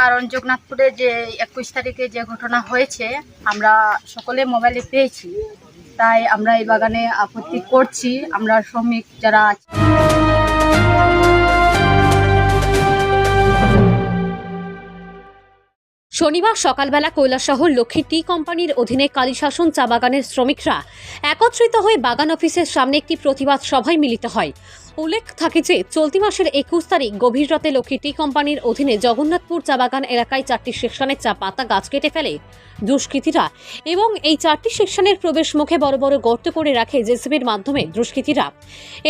কারণ জগন্নাথপুরে যে একুশ তারিখে যে ঘটনা হয়েছে, আমরা সকলে মোবাইলে পেয়েছি। তাই আমরা এই বাগানে আপত্তি করছি। আমরা শ্রমিক যারা আছে শনিবার সকালবেলা কৈলাসহর লক্ষ্মী টি কোম্পানির অধীনে কালীশাসন চা বাগানের শ্রমিকরা একত্রিত হয়ে বাগান অফিসের সামনে একটি প্রতিবাদ সভায় মিলিত হয়। উল্লেখ থাকে যে, চলতি মাসের একুশ তারিখ গভীর রাতে লক্ষ্মী টি কোম্পানির অধীনে জগন্নাথপুর চা বাগান এলাকায় চারটি সেকশনের চা পাতা গাছ কেটে ফেলে। দুষ্কৃতীরা এবং এই চারটি সেকশনের প্রবেশ মুখে বড় বড় গর্ত করে রাখে জেসিবির মাধ্যমে দুষ্কৃতীরা।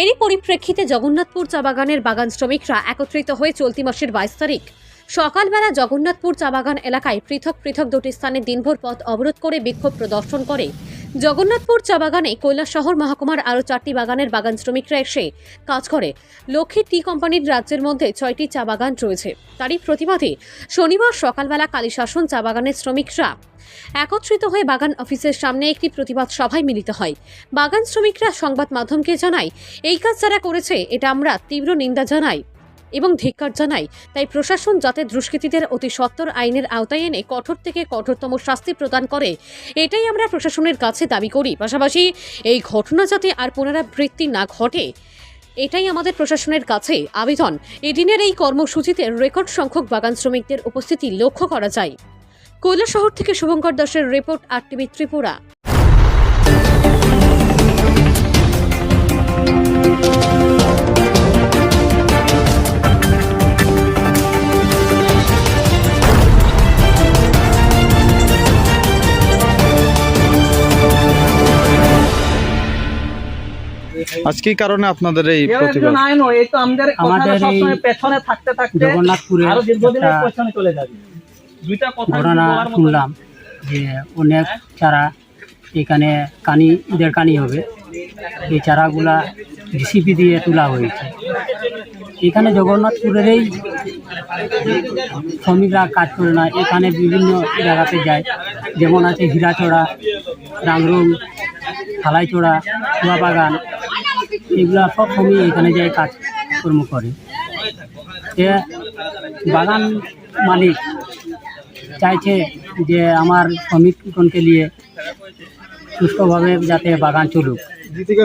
এরই পরিপ্রেক্ষিতে জগন্নাথপুর চা বাগানের বাগান শ্রমিকরা একত্রিত হয়ে চলতি মাসের বাইশ তারিখ সকালবেলা জগন্নাথপুর চা বাগান এলাকায় পৃথক পৃথক দুটি স্থানে দিনভর পথ অবরোধ করে বিক্ষোভ প্রদর্শন করে। জগন্নাথপুর চা বাগানে কৈলাসহর মহকুমার আরও চারটি বাগানের বাগান শ্রমিকরা এসে কাজ করে। লক্ষ্মী টি কোম্পানির রাজ্যের মধ্যে ছয়টি চা বাগান রয়েছে। তারই প্রতিবাদে শনিবার সকালবেলা কালীশাসন চা বাগানের শ্রমিকরা একত্রিত হয়ে বাগান অফিসের সামনে একটি প্রতিবাদ সভায় মিলিত হয়। বাগান শ্রমিকরা সংবাদ মাধ্যমকে জানায়, এই কাজ যারা করেছে, এটা আমরা তীব্র নিন্দা জানাই। এবং ধিক্কার জানাই তাই প্রশাসন যাতে দুষ্কৃতীদের অতি সত্বর আইনের আওতায় এনে কঠোর থেকে কঠোরতম শাস্তি প্রদান করে, এটাই আমরা প্রশাসনের কাছে দাবি করি। পাশাপাশি এই ঘটনা যাতে আর পুনরাবৃত্তি না ঘটে, এটাই আমাদের প্রশাসনের কাছে আবেদন। এদিনের এই কর্মসূচিতে রেকর্ড সংখ্যক বাগান শ্রমিকদের উপস্থিতি লক্ষ্য করা যায়। কৈলাসহর থেকে শুভঙ্কর দাসের রিপোর্ট আর টিভি ত্রিপুরা। আজ কি কারণে আপনাদের এই প্রতিবাদ? এই তো আমাদের আমাদের সবসময় পেছনে থাকতে থাকতে জগন্নাথপুরে আরও দীর্ঘদিনের একটা পেছনে চলে যাবে। দুইটা কথা ঘটনা বলার শুনলাম যে অনেক চারা এখানে কানি ঈদের কানি হবে। এই চারাগুলা জিসিপি দিয়ে তোলা হয়েছে। এখানে জগন্নাথপুরেরই শ্রমিকরা কাজ করে না। এখানে বিভিন্ন জায়গাতে যায়। যেমন আছে হীরাচড়া রাংরুম থালাইচড়া চুয়া বাগান এগুলা সব শ্রমিক এখানে যায় কাজকর্ম করে। এ বাগান মালিক চাইছে যে আমার শ্রমিকগণকে নিয়ে সুস্থভাবে যাতে বাগান চলুক।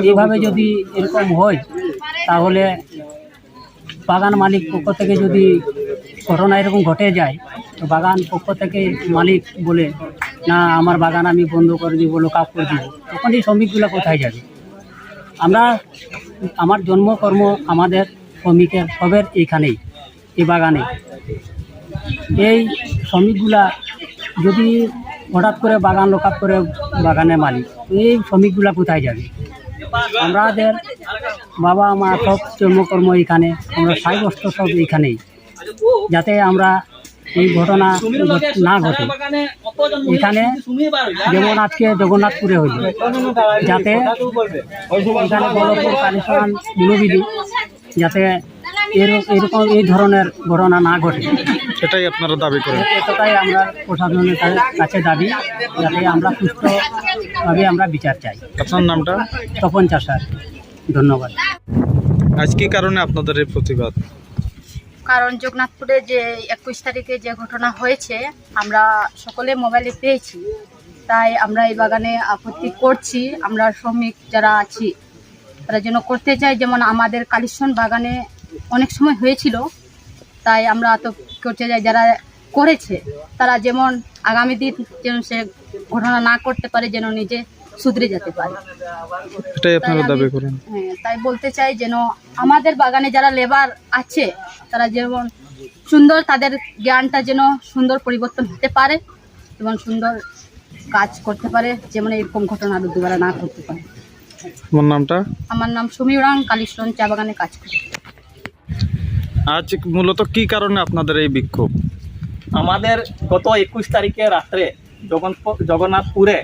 এইভাবে যদি এরকম হয়, তাহলে বাগান মালিক পক্ষ থেকে যদি ঘটনা এরকম ঘটে যায়, তো বাগান পক্ষ থেকে মালিক বলে, না, আমার বাগান আমি বন্ধ করে দিব, লোক করে দিব। তখন এই শ্রমিকগুলো কোথায় যাবে? আমরা আমার জন্মকর্ম আমাদের শ্রমিকের সবের এইখানেই, এই বাগানে। এই শ্রমিকগুলা যদি হঠাৎ করে বাগান লোকাপ করে বাগানের মালিক, এই শ্রমিকগুলা কোথায় যাবে? আমাদের বাবা মা সব জন্মকর্ম এখানে আমরা সাই বস্ত্র সব এইখানেই। যাতে আমরা এই ঘটনা না ঘটে। এখানে? যেমন আজকে জগন্নাথপুরে হইল। যাতে এখানে বলপুর কালীসন মনোবিধি যাতে এর- এরকম এই ধরনের ঘটনা না ঘটে। এটাই আপনারা দাবি করেন। এতটাই আমরা প্রশাসনের কাছে দাবি যাতে আমরা সুস্থভাবে আমরা বিচার চাই। আপনার নামটা? তপন চাষার। ধন্যবাদ। আজ কি কারণে আপনাদের এই প্রতিবাদ? কারণ জগন্নাথপুরে যে একুশ তারিখে যে ঘটনা হয়েছে, আমরা সকলে মোবাইলে পেয়েছি। তাই আমরা এই বাগানে আপত্তি করছি, আমরা শ্রমিক যারা আছি, তারা যেন করতে চাই যেমন আমাদের কালিশন বাগানে অনেক সময় হয়েছিল, তাই আমরা তো করতে চাই। যারা করেছে, তারা যেমন আগামী দিন যেন সে ঘটনা না করতে পারে, যেন নিজে শুধরে যেতে পারে। এটাই আপনারা তাই দাবি করেন। হ্যাঁ, তাই বলতে চাই যেন আমাদের বাগানে যারা লেবার আছে তারা যেমন সুন্দর তাদের জ্ঞানটা যেন সুন্দর পরিবর্তন হতে পারে এবং সুন্দর কাজ করতে পারে যেমন এরকম ঘটনা আরও দুবার না করতে পারে। আমার নামটা? আমার নাম সমীরাং চা বাগানে কাজ করি। আজ মূলত কি কারণে আপনাদের এই বিক্ষোভ? আমাদের গত একুশ তারিখে রাত্রে জগন্নাথপুরে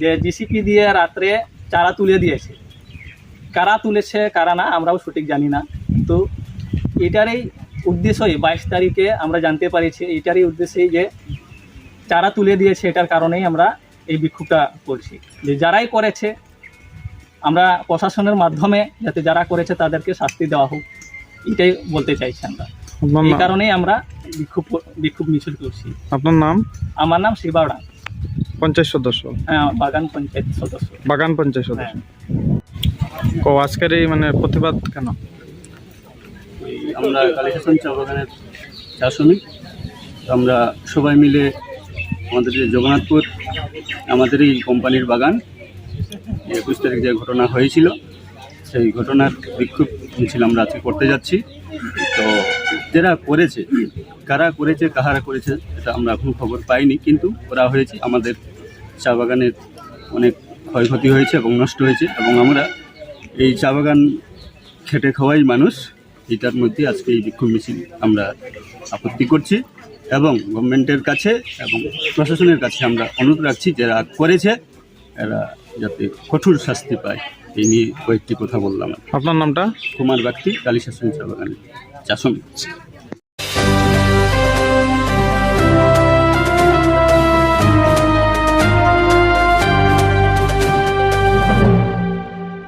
যে জিসিপি দিয়ে রাত্রে চারা তুলে দিয়েছে। কারা তুলেছে কারা না আমরাও সঠিক জানি না। তো এটারই উদ্দেশ্যই বাইশ তারিখে আমরা জানতে পারিছি এটারই উদ্দেশ্যেই যে চারা তুলে দিয়েছে এটার কারণেই আমরা এই বিক্ষোভটা করছি। যে যারাই করেছে আমরা প্রশাসনের মাধ্যমে যাতে যারা করেছে তাদেরকে শাস্তি দেওয়া হোক এটাই বলতে চাইছি আমরা। এই কারণেই আমরা বিক্ষোভ বিক্ষোভ মিছিল করছি। আপনার নাম? আমার নাম শিবাউড়া পঞ্চায়েত সদস্য? বাগান পঞ্চায়েত সদস্য। বাগান পঞ্চায়েত সদস্য। হ্যাঁ। ও আজকের এই মানে প্রতিবাদ কেন? আমরা কালীশাসন চা বাগানের চা শ্রমিক আমরা সবাই মিলে আমাদের যে জগন্নাথপুর আমাদের এই কোম্পানির বাগান একুশ তারিখ যে ঘটনা হয়েছিল সেই ঘটনার বিক্ষোভ মিছিল আমরা আজকে করতে যাচ্ছি। যারা করেছে, কারা করেছে, কাহারা করেছে, এটা আমরা এখন খবর পাইনি, কিন্তু করা হয়েছে। আমাদের চা বাগানের অনেক ক্ষয়ক্ষতি হয়েছে এবং নষ্ট হয়েছে এবং আমরা এই চা বাগান খেটে খাওয়াই মানুষ, এটার মধ্যে আজকে এই বিক্ষোভ মিছিল আমরা আপত্তি করছি এবং গভর্নমেন্টের কাছে এবং প্রশাসনের কাছে আমরা অনুরোধ রাখছি, যারা করেছে, এরা যাতে কঠোর শাস্তি পায়। এই নিয়ে কয়েকটি কথা বললাম। আপনার নামটা? কুমার ব্যক্তি কালী শাসন চা বাগানে চাষমিক